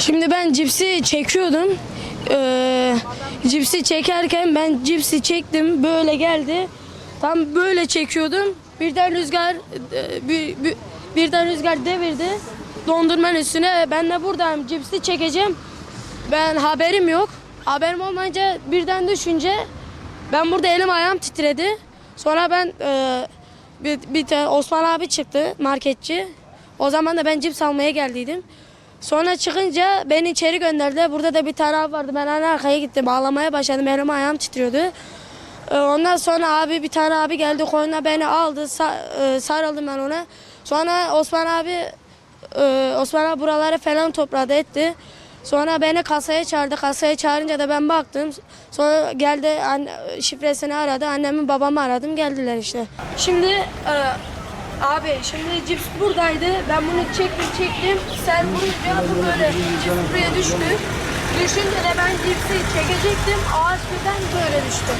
Şimdi ben cipsi çekiyordum. Ee, cipsi çekerken ben cipsi çektim böyle geldi. Tam böyle çekiyordum. Birden rüzgar e, bir, bir- birden rüzgar devirdi. Dondurmanın üstüne ben de buradan cipsi çekeceğim. Ben haberim yok. Haberim olmayınca birden düşünce ben burada elim ayağım titredi. Sonra ben e, bir, bir tane Osman abi çıktı marketçi. O zaman da ben cips almaya geldiydim. Sonra çıkınca beni içeri gönderdiler. Burada da bir abi vardı. Ben hani arkaya gittim. Ağlamaya başladım. Elim ayağım titriyordu. Ee, Ondan sonra abi bir tane abi geldi koyuna beni aldı. E, sarıldım ben ona. Sonra Osman abi e, Osman abi buraları falan topladı etti. Sonra beni kasaya çağırdı. Kasaya çağırınca da ben baktım. Sonra geldi şifresini aradı. Annemi babamı aradım. Geldiler işte. Şimdi e, abi şimdi cips buradaydı. Ben bunu çektim çektim. Sen vurunca bu böyle cips buraya düştü. Düşünce de ben cipsi çekecektim. Ağaç birden böyle düştü.